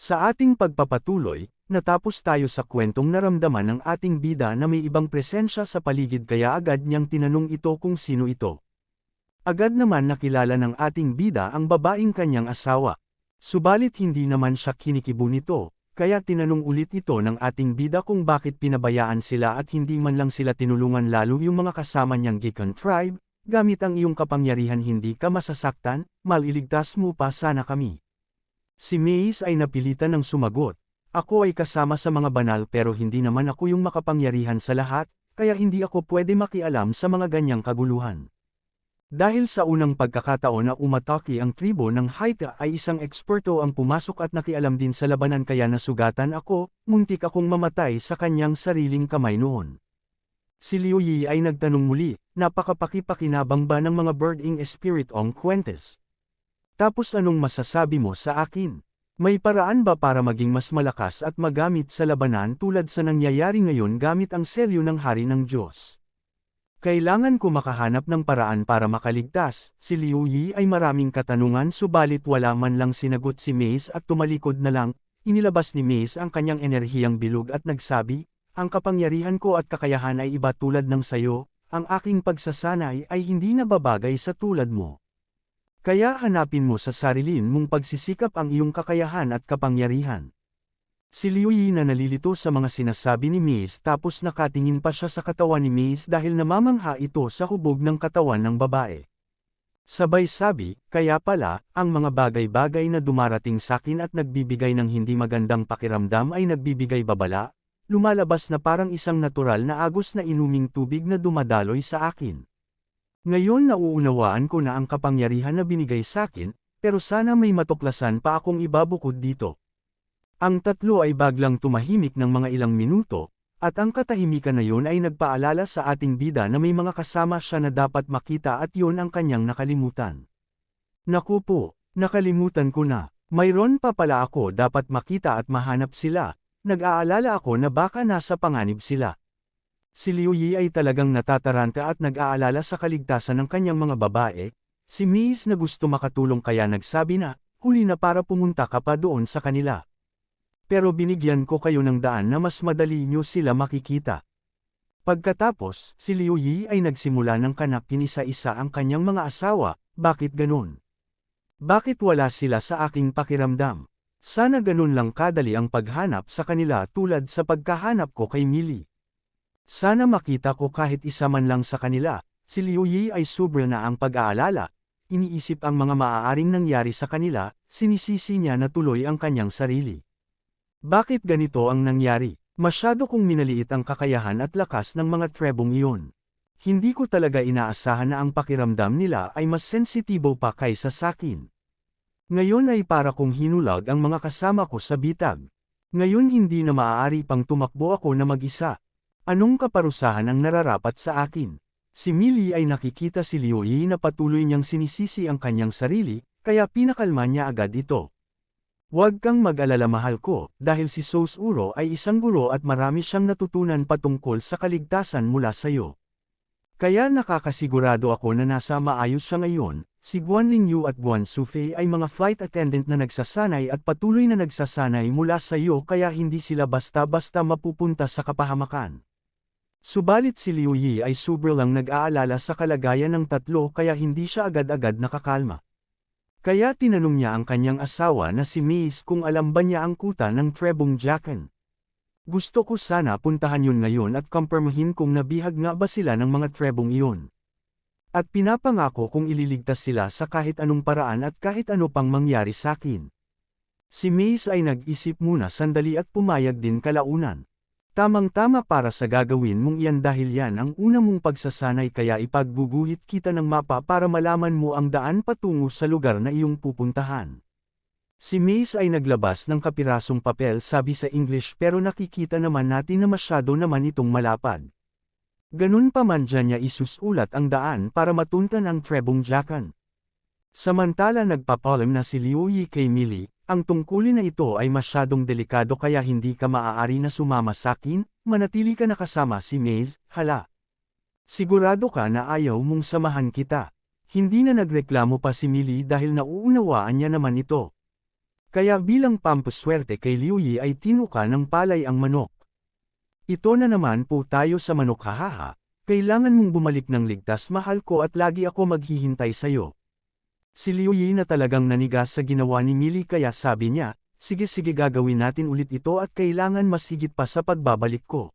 Sa ating pagpapatuloy, natapos tayo sa kwentong naramdaman ng ating bida na may ibang presensya sa paligid kaya agad niyang tinanong ito kung sino ito. Agad naman nakilala ng ating bida ang babaeng kanyang asawa. Subalit hindi naman siya kinikibo nito, kaya tinanong ulit ito ng ating bida kung bakit pinabayaan sila at hindi man lang sila tinulungan lalo yung mga kasama niyang Gikon tribe, gamit ang iyong kapangyarihan hindi ka masasaktan, maliligtas mo pa sana kami. Si Mace ay napilitan ng sumagot, ako ay kasama sa mga banal pero hindi naman ako yung makapangyarihan sa lahat, kaya hindi ako pwede makialam sa mga ganyang kaguluhan. Dahil sa unang pagkakataon na umatake ang tribo ng Haita ay isang eksperto ang pumasok at nakialam din sa labanan kaya nasugatan ako, muntik akong mamatay sa kanyang sariling kamay noon. Si Liu Yi ay nagtanong muli, napakapakipakinabang ba ng mga birding spirit ong kwentes? Tapos anong masasabi mo sa akin? May paraan ba para maging mas malakas at magamit sa labanan tulad sa nangyayari ngayon gamit ang selyo ng Hari ng Diyos? Kailangan ko makahanap ng paraan para makaligtas, si Liu Yi ay maraming katanungan subalit wala man lang sinagot si Mace at tumalikod na lang, inilabas ni Mace ang kanyang enerhiyang bilog at nagsabi, ang kapangyarihan ko at kakayahan ay iba tulad ng sayo, ang aking pagsasanay ay hindi nababagay sa tulad mo. Kaya hanapin mo sa sarilin mong pagsisikap ang iyong kakayahan at kapangyarihan. Si Liu Yi na nalilito sa mga sinasabi ni Mace tapos nakatingin pa siya sa katawan ni Mace dahil namamangha ito sa hubog ng katawan ng babae. Sabay sabi, kaya pala, ang mga bagay-bagay na dumarating sa akin at nagbibigay ng hindi magandang pakiramdam ay nagbibigay babala, lumalabas na parang isang natural na agos na inuming tubig na dumadaloy sa akin. Ngayon nauunawaan ko na ang kapangyarihan na binigay sa akin, pero sana may matuklasan pa akong ibabukod dito. Ang tatlo ay baglang tumahimik ng mga ilang minuto, at ang katahimikan na yun ay nagpaalala sa ating bida na may mga kasama siya na dapat makita at yun ang kanyang nakalimutan. Naku po, nakalimutan ko na, mayroon pa pala ako dapat makita at mahanap sila, nag-aalala ako na baka nasa panganib sila. Si Liu Yi ay talagang natataranta at nag-aalala sa kaligtasan ng kanyang mga babae, si Miss na gusto makatulong kaya nagsabi na, huli na para pumunta ka pa doon sa kanila. Pero binigyan ko kayo ng daan na mas madali nyo sila makikita. Pagkatapos, si Liu Yi ay nagsimula ng kanakin isa-isa ang kanyang mga asawa, bakit ganun? Bakit wala sila sa aking pakiramdam? Sana ganun lang kadali ang paghanap sa kanila tulad sa pagkahanap ko kay Millie. Sana makita ko kahit isa man lang sa kanila, si Liu Yi ay sobra na ang pag-aalala, iniisip ang mga maaaring nangyari sa kanila, sinisisi niya na tuloy ang kanyang sarili. Bakit ganito ang nangyari? Masyado kong minaliit ang kakayahan at lakas ng mga trebong iyon. Hindi ko talaga inaasahan na ang pakiramdam nila ay mas sensitibo pa kaysa sakin. Ngayon ay para kong hinulag ang mga kasama ko sa bitag. Ngayon hindi na maaari pang tumakbo ako na mag-isa. Anong kaparusahan ang nararapat sa akin? Si Millie ay nakikita si Liu Yi na patuloy niyang sinisisi ang kanyang sarili, kaya pinakalma niya agad ito. Huwag kang mag-alala mahal ko, dahil si Sous Uro ay isang guro at marami siyang natutunan patungkol sa kaligtasan mula sa iyo. Kaya nakakasigurado ako na nasa maayos siya ngayon, si Guan Yu at Guan Sufei ay mga flight attendant na nagsasanay at patuloy na nagsasanay mula sa iyo kaya hindi sila basta-basta mapupunta sa kapahamakan. Subalit si Liu Yi ay super lang nag-aalala sa kalagayan ng tatlo kaya hindi siya agad-agad nakakalma. Kaya tinanong niya ang kanyang asawa na si Miss kung alam ba niya ang kuta ng Trebong Jacken. Gusto ko sana puntahan yun ngayon at kumpirmahin kung nabihag nga ba sila ng mga trebong iyon. At pinapangako kung ililigtas sila sa kahit anong paraan at kahit ano pang mangyari sa akin. Si Mace ay nag-isip muna sandali at pumayag din kalaunan. Tamang-tama para sa gagawin mong iyan dahil yan ang una mong pagsasanay kaya ipagguguhit kita ng mapa para malaman mo ang daan patungo sa lugar na iyong pupuntahan. Si Mace ay naglabas ng kapirasong papel sabi sa English pero nakikita naman natin na masyado naman itong malapad. Ganun pa man dyan niya isusulat ang daan para matuntan ang trebong jakan. Samantala nagpapalam na si Liu Yi kay Millie, ang tungkulin na ito ay masyadong delikado kaya hindi ka maaari na sumama sa akin, manatili ka nakasama si Maze, hala. Sigurado ka na ayaw mong samahan kita. Hindi na nagreklamo pa si Millie dahil nauunawaan niya naman ito. Kaya bilang pampuswerte kay Liu Yi ay tinuka ng palay ang manok. Ito na naman po tayo sa manok hahaha, kailangan mong bumalik ng ligtas mahal ko at lagi ako maghihintay sa'yo. Si Liu Yi na talagang nanigas sa ginawa ni Millie kaya sabi niya, sige sige gagawin natin ulit ito at kailangan mas higit pa sa pagbabalik ko.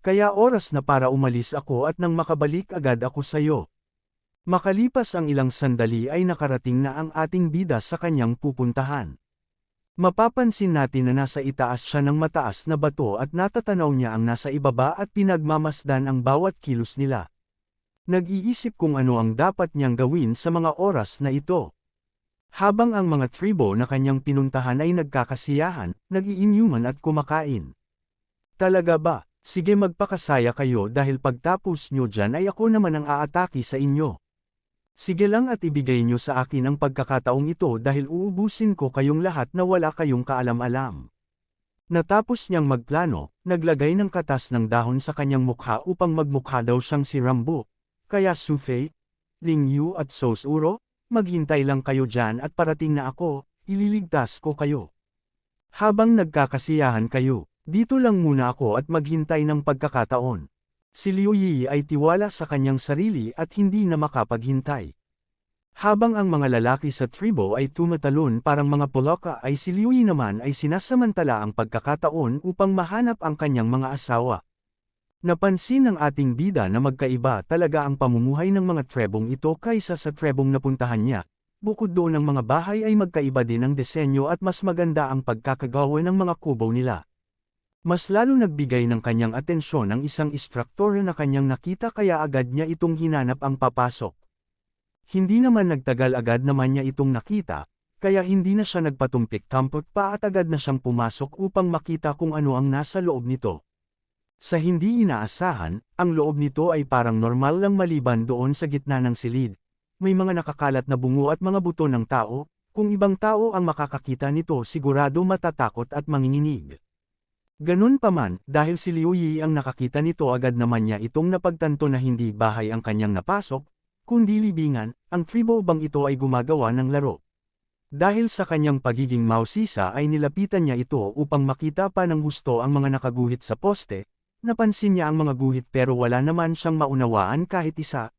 Kaya oras na para umalis ako at nang makabalik agad ako sa'yo. Makalipas ang ilang sandali ay nakarating na ang ating bida sa kanyang pupuntahan. Mapapansin natin na nasa itaas siya ng mataas na bato at natatanaw niya ang nasa ibaba at pinagmamasdan ang bawat kilos nila. Nag-iisip kung ano ang dapat niyang gawin sa mga oras na ito. Habang ang mga tribo na kanyang pinuntahan ay nagkakasiyahan, nag-iinyuman at kumakain. Talaga ba? Sige magpakasaya kayo dahil pagtapos nyo dyan ay ako naman ang aataki sa inyo. Sige lang at ibigay nyo sa akin ang pagkakataong ito dahil uubusin ko kayong lahat na wala kayong kaalam-alam. Natapos niyang magplano, naglagay ng katas ng dahon sa kanyang mukha upang magmukha daw siyang si Rambo. Kaya Sufei, Ling Yu at Sos maghintay lang kayo dyan at parating na ako, ililigtas ko kayo. Habang nagkakasiyahan kayo, dito lang muna ako at maghintay ng pagkakataon. Si Liu Yi ay tiwala sa kanyang sarili at hindi na makapaghintay. Habang ang mga lalaki sa tribo ay tumatalon parang mga poloka ay si Liu Yi naman ay sinasamantala ang pagkakataon upang mahanap ang kanyang mga asawa. Napansin ng ating bida na magkaiba talaga ang pamumuhay ng mga trebong ito kaysa sa trebong napuntahan niya. Bukod doon ang mga bahay ay magkaiba din ang disenyo at mas maganda ang pagkakagawa ng mga kubo nila. Mas lalo nagbigay ng kanyang atensyon ang isang instruktor na kanyang nakita kaya agad niya itong hinanap ang papasok. Hindi naman nagtagal agad naman niya itong nakita, kaya hindi na siya nagpatumpik-tampok pa at agad na siyang pumasok upang makita kung ano ang nasa loob nito. Sa hindi inaasahan, ang loob nito ay parang normal lang maliban doon sa gitna ng silid. May mga nakakalat na bungo at mga buto ng tao, kung ibang tao ang makakakita nito sigurado matatakot at manginginig. Ganun pa man, dahil si Liu Yi ang nakakita nito agad naman niya itong napagtanto na hindi bahay ang kanyang napasok, kundi libingan, ang tribo bang ito ay gumagawa ng laro. Dahil sa kanyang pagiging mausisa ay nilapitan niya ito upang makita pa ng gusto ang mga nakaguhit sa poste, napansin niya ang mga guhit pero wala naman siyang maunawaan kahit isa,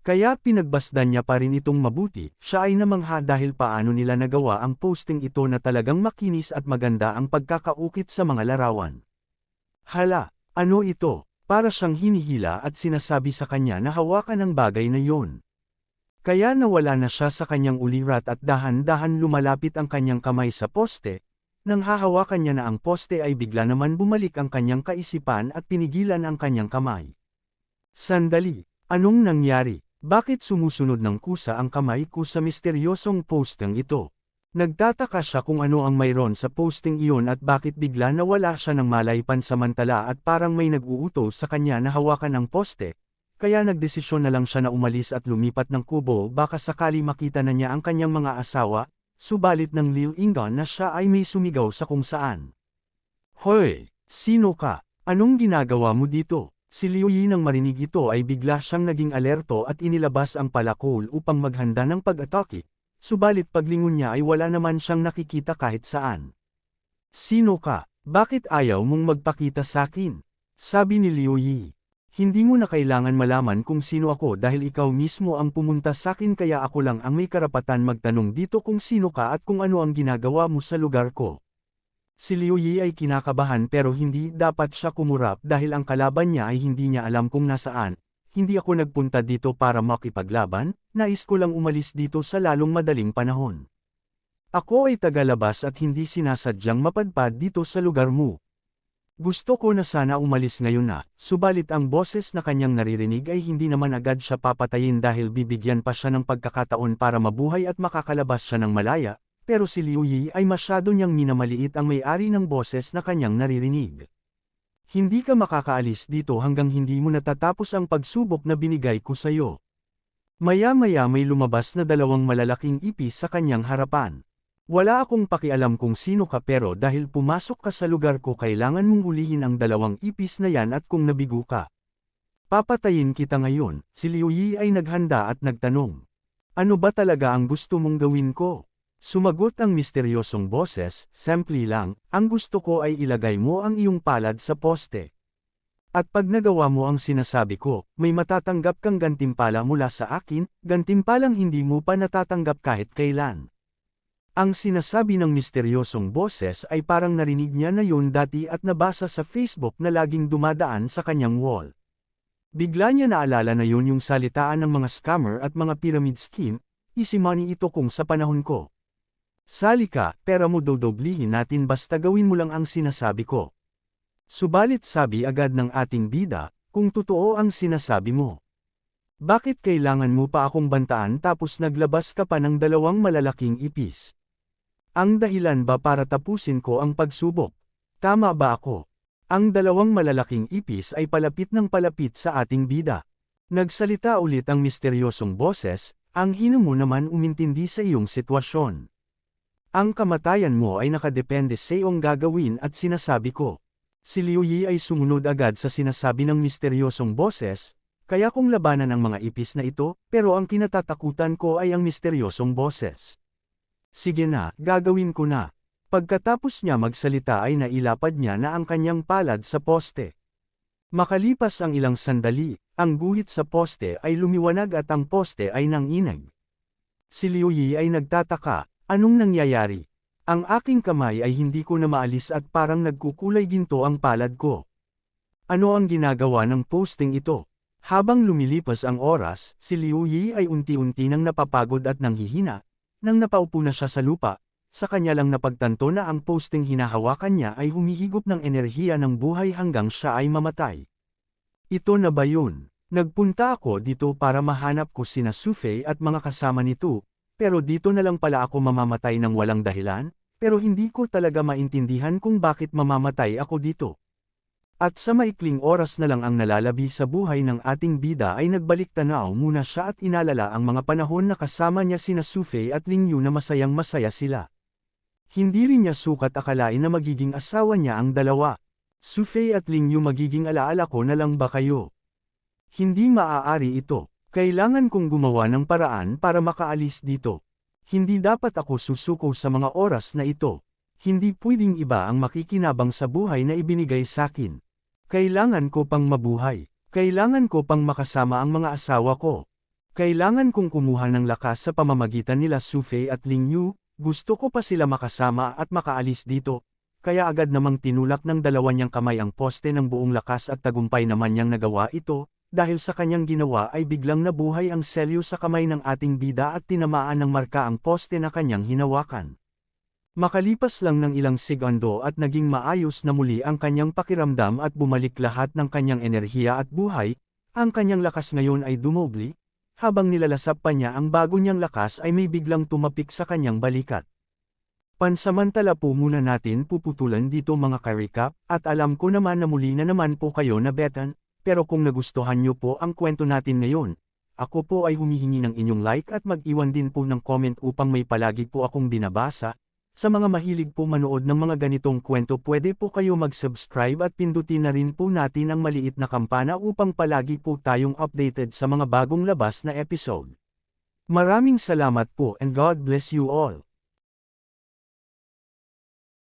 kaya pinagbasdan niya pa rin itong mabuti, siya ay namangha dahil paano nila nagawa ang posting ito na talagang makinis at maganda ang pagkakaukit sa mga larawan. Hala, ano ito? Para siyang hinihila at sinasabi sa kanya na hawakan ang bagay na yon. Kaya nawala na siya sa kanyang ulirat at dahan-dahan lumalapit ang kanyang kamay sa poste, nang hahawakan niya na ang poste ay bigla naman bumalik ang kanyang kaisipan at pinigilan ang kanyang kamay. Sandali, anong nangyari? Bakit sumusunod ng kusa ang kamay ko sa misteryosong posting ito? Nagtataka siya kung ano ang mayroon sa posting iyon at bakit bigla nawala siya ng malay pansamantala at parang may nag-uutos sa kanya na hawakan ang poste, kaya nagdesisyon na lang siya na umalis at lumipat ng kubo baka sakali makita na niya ang kanyang mga asawa, subalit ng Lil Ingon na siya ay may sumigaw sa kung saan. Hoy, sino ka? Anong ginagawa mo dito? Si Liu Yi nang marinig ito ay bigla siyang naging alerto at inilabas ang palakol upang maghanda ng pag-atake, subalit paglingon niya ay wala naman siyang nakikita kahit saan. Sino ka? Bakit ayaw mong magpakita sa akin? Sabi ni Liu Yi. Hindi mo na kailangan malaman kung sino ako dahil ikaw mismo ang pumunta sa akin kaya ako lang ang may karapatan magtanong dito kung sino ka at kung ano ang ginagawa mo sa lugar ko. Si Liu Yi ay kinakabahan pero hindi dapat siya kumurap dahil ang kalaban niya ay hindi niya alam kung nasaan. Hindi ako nagpunta dito para makipaglaban, nais ko lang umalis dito sa lalong madaling panahon. Ako ay tagalabas at hindi sinasadyang mapadpad dito sa lugar mo. Gusto ko na sana umalis ngayon na, subalit ang boses na kanyang naririnig ay hindi naman agad siya papatayin dahil bibigyan pa siya ng pagkakataon para mabuhay at makakalabas siya ng malaya, pero si Liu Yi ay masyado niyang minamaliit ang may-ari ng boses na kanyang naririnig. Hindi ka makakaalis dito hanggang hindi mo natatapos ang pagsubok na binigay ko sa'yo. Maya-maya may lumabas na dalawang malalaking ipis sa kanyang harapan. Wala akong pakialam kung sino ka pero dahil pumasok ka sa lugar ko kailangan mong ulihin ang dalawang ipis na yan at kung nabigo ka. Papatayin kita ngayon, si Liu Yi ay naghanda at nagtanong. Ano ba talaga ang gusto mong gawin ko? Sumagot ang misteryosong boses, simple lang, ang gusto ko ay ilagay mo ang iyong palad sa poste. At pag nagawa mo ang sinasabi ko, may matatanggap kang gantimpala mula sa akin, gantimpalang hindi mo pa natatanggap kahit kailan. Ang sinasabi ng misteryosong boses ay parang narinig niya na yun dati at nabasa sa Facebook na laging dumadaan sa kanyang wall. Bigla niya naalala na yun yung salitaan ng mga scammer at mga pyramid scheme, easy money ito kung sa panahon ko. Sali ka, pera mo dodoblihin natin basta gawin mo lang ang sinasabi ko. Subalit sabi agad ng ating bida, kung totoo ang sinasabi mo. Bakit kailangan mo pa akong bantaan tapos naglabas ka pa ng dalawang malalaking ipis? Ang dahilan ba para tapusin ko ang pagsubok? Tama ba ako? Ang dalawang malalaking ipis ay palapit ng palapit sa ating bida. Nagsalita ulit ang misteryosong boses, ang hino mo naman umintindi sa iyong sitwasyon. Ang kamatayan mo ay nakadepende sa iyong gagawin at sinasabi ko. Si Liu Yi ay sumunod agad sa sinasabi ng misteryosong boses, kaya kong labanan ang mga ipis na ito, pero ang kinatatakutan ko ay ang misteryosong boses. Sige na, gagawin ko na. Pagkatapos niya magsalita ay nailapad niya na ang kanyang palad sa poste. Makalipas ang ilang sandali, ang guhit sa poste ay lumiwanag at ang poste ay nanginag. Si Liu Yi ay nagtataka, Anong nangyayari? Ang aking kamay ay hindi ko na maalis at parang nagkukulay ginto ang palad ko. Ano ang ginagawa ng posting ito? Habang lumilipas ang oras, si Liu Yi ay unti-unti nang napapagod at nanghihina. Nang napaupo na siya sa lupa, sa kanya lang napagtanto na ang posting hinahawakan niya ay humihigop ng enerhiya ng buhay hanggang siya ay mamatay. Ito na ba yun? Nagpunta ako dito para mahanap ko sina Sufei at mga kasama nito, pero dito na lang pala ako mamamatay ng walang dahilan, pero hindi ko talaga maintindihan kung bakit mamamatay ako dito. At sa maikling oras na lang ang nalalabi sa buhay ng ating bida ay nagbalik tanaw muna siya at inalala ang mga panahon na kasama niya sina Sufei at Ling Yu na masayang masaya sila. Hindi rin niya sukat akalain na magiging asawa niya ang dalawa. Sufei at Ling Yu magiging alaala ko na lang ba kayo? Hindi maaari ito. Kailangan kong gumawa ng paraan para makaalis dito. Hindi dapat ako susuko sa mga oras na ito. Hindi pwedeng iba ang makikinabang sa buhay na ibinigay sa akin. Kailangan ko pang mabuhay. Kailangan ko pang makasama ang mga asawa ko. Kailangan kong kumuha ng lakas sa pamamagitan nila Sufei at Ling Yu, gusto ko pa sila makasama at makaalis dito, kaya agad namang tinulak ng dalawa niyang kamay ang poste ng buong lakas at tagumpay naman niyang nagawa ito, dahil sa kanyang ginawa ay biglang nabuhay ang selyo sa kamay ng ating bida at tinamaan ng marka ang poste na kanyang hinawakan. Makalipas lang ng ilang segundo at naging maayos na muli ang kanyang pakiramdam at bumalik lahat ng kanyang enerhiya at buhay, ang kanyang lakas ngayon ay dumobli, habang nilalasap pa niya ang bago niyang lakas ay may biglang tumapik sa kanyang balikat. Pansamantala po muna natin puputulan dito mga ka-recap, at alam ko naman na muli na naman po kayo na betan, pero kung nagustuhan niyo po ang kwento natin ngayon, ako po ay humihingi ng inyong like at mag-iwan din po ng comment upang may palagi po akong binabasa. Sa mga mahilig po manood ng mga ganitong kwento pwede po kayo mag-subscribe at pindutin na rin po natin ang maliit na kampana upang palagi po tayong updated sa mga bagong labas na episode. Maraming salamat po and God bless you all.